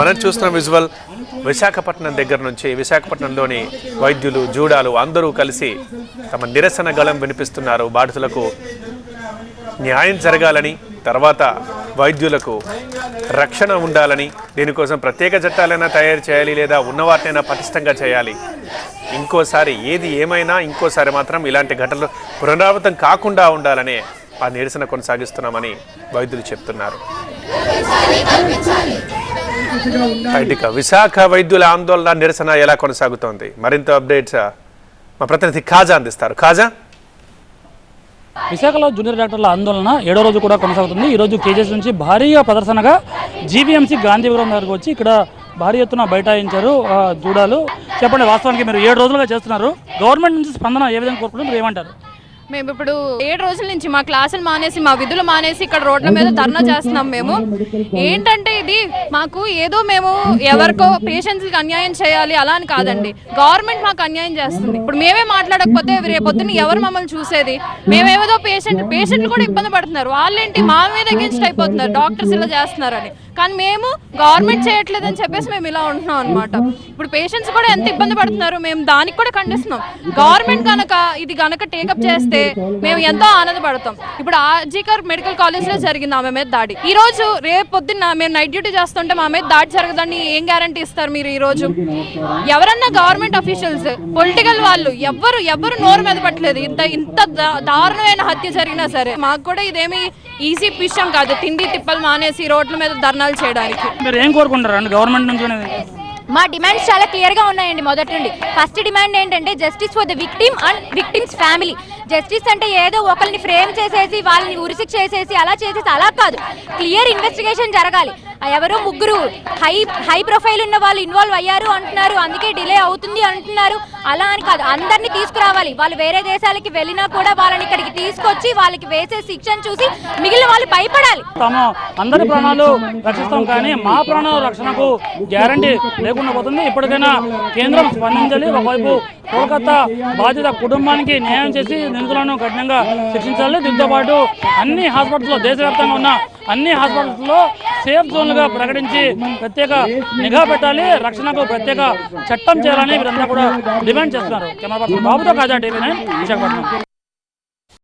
మనం చూస్తున్న విజువల్ విశాఖపట్నం దగ్గర నుంచి విశాఖపట్నంలోని వైద్యులు జూడాలు అందరూ కలిసి తమ నిరసన గళం వినిపిస్తున్నారు. బాధితులకు న్యాయం జరగాలని తర్వాత వైద్యులకు రక్షణ ఉండాలని దీనికోసం ప్రత్యేక చట్టాలైనా తయారు చేయాలి లేదా ఉన్నవాటినైనా పటిష్టంగా చేయాలి. ఇంకోసారి ఏది ఏమైనా ఇంకోసారి మాత్రం ఇలాంటి ఘటనలు పునరావృతం కాకుండా ఉండాలనే ఆ నిరసన కొనసాగిస్తున్నామని వైద్యులు చెప్తున్నారు. విశాఖ వైద్యుల ఆందోళన నిరసన ఎలా కొనసాగుతోంది? మరింత అప్డేట్స్ మా ప్రతినిధి ఖాజా అందిస్తారు. ఖాజా? విశాఖలో జూనియర్ డాక్టర్ల ఆందోళన ఏడో రోజు కూడా కొనసాగుతుంది. ఈ రోజు కేజెస్ నుంచి భారీగా ప్రదర్శనగా జీవీఎంసీ గాంధీపురం దగ్గరకు వచ్చి ఇక్కడ భారీ ఎత్తున బైఠాయించారు ఆ, జూడాలు. చెప్పండి వాస్తవానికి మీరు ఏడు రోజులుగా చేస్తున్నారు. గవర్నమెంట్ నుంచి స్పందన ఏ విధంగా కోరుకుంటారు మీరు ఏమంటారు? మేము ఇప్పుడు ఏడు రోజుల నుంచి మా క్లాసులు మానేసి మా విధులు మానేసి ఇక్కడ రోడ్ల మీద ధర్నా చేస్తున్నాం మేము. ఏంటంటే ఇది మాకు ఏదో మేము ఎవరికో పేషెంట్స్కి అన్యాయం చేయాలి అలా అని కాదండి. గవర్నమెంట్ మాకు అన్యాయం చేస్తుంది. ఇప్పుడు మేమే మాట్లాడకపోతే రేపొద్దున ఎవరు మమ్మల్ని చూసేది? మేమేదో పేషెంట్ పేషెంట్లు కూడా ఇబ్బంది పడుతున్నారు. వాళ్ళేంటి మా మీద అగేన్స్ట్ అయిపోతున్నారు డాక్టర్స్ ఇలా చేస్తున్నారని. కానీ మేము గవర్నమెంట్ చేయట్లేదని చెప్పేసి మేము ఇలా ఉంటున్నాం అనమాట ఇప్పుడు పేషెంట్స్ కూడా ఎంత ఇబ్బంది పడుతున్నారు మేము దానికి కూడా ఖండిస్తున్నాం. గవర్నమెంట్ కనుక ఇది కనుక టేకప్ చేస్తే మేము ఎంతో ఆనందపడతాం. ఇప్పుడు ఆర్జీకర్ మెడికల్ కాలేజ్లో జరిగింది ఆమె మీద దాడి. ఈ రోజు రేపు పొద్దున్న మేము నైట్ డ్యూటీ చేస్తుంటే మా మీద దాడి జరగదని ఏం గ్యారంటీ ఇస్తారు మీరు ఈ రోజు? ఎవరన్నా గవర్నమెంట్ అఫీషియల్స్ పొలిటికల్ వాళ్ళు ఎవ్వరు ఎవ్వరు నోరు మీద పట్టలేదు. ఇంత ఇంత దారుణమైన హత్య జరిగినా సరే మాకు కూడా ఇదేమి ఈజీ విషయం కాదు. తిండి తిప్పలు మానేసి రోడ్ల మీద ధర్నాలు చేయడానికి. మీరు ఏం కోరుకుంటారు గవర్నమెంట్ నుంచి? మా డిమాండ్స్ చాలా క్లియర్గా ఉన్నాయండి మొదటి నుండి. ఫస్ట్ డిమాండ్ ఏంటంటే justice for the victim and victims family justice అంటే ఏదో ఒకరిని ఫ్రేమ్ చేసేసి వాళ్ళని ఉరిసిక్ చేసేసి అలా చేసేసి అలా కాదు. క్లియర్ ఇన్వెస్టిగేషన్ జరగాలి. ఎవరో ముగ్గురు హై హై ప్రొఫైల్ ఉన్న వాళ్ళు ఇన్వాల్వ్ అయ్యారు అంటున్నారు. అందుకే డిలే అవుతుంది అంటున్నారు. అలా అని కాదు. అందరినీ తీసుకురావాలి. వాళ్ళు వేరే దేశాలకి వెళ్ళినా కూడా వాళ్ళని ఇక్కడికి తీసుకొచ్చి వాళ్ళకి వేసే శిక్షను చూసి మిగిలిన వాళ్ళు భయపడాలి. తాము అందరి ప్రాణాలు రక్షిస్తాం కానీ మా ప్రాణాల రక్షణకు గ్యారంటీ లేకుండా పోతుంది. ఇప్పటికైనా కేంద్రం స్పందించాలి. ఒకవైపు కోల్కతా బాధిత కుటుంబానికి న్యాయం చేసి నిందితులను కఠినంగా శిక్షించాలి దీంతో పాటు అన్ని హాస్పిటల్స్లో దేశవ్యాప్తంగా ఉన్న అన్ని హాస్పిటల్స్లో సేఫ్ జోన్లుగా ప్రకటించి ప్రత్యేక నిఘా పెట్టాలి రక్షణకు ప్రత్యేక చట్టం చేయాలని వీరంతా కూడా డిమాండ్ చేస్తున్నారు. కెమెరా పర్సన్ బాబుతో కాజా టీవీ నైన్ విశాఖపట్నం.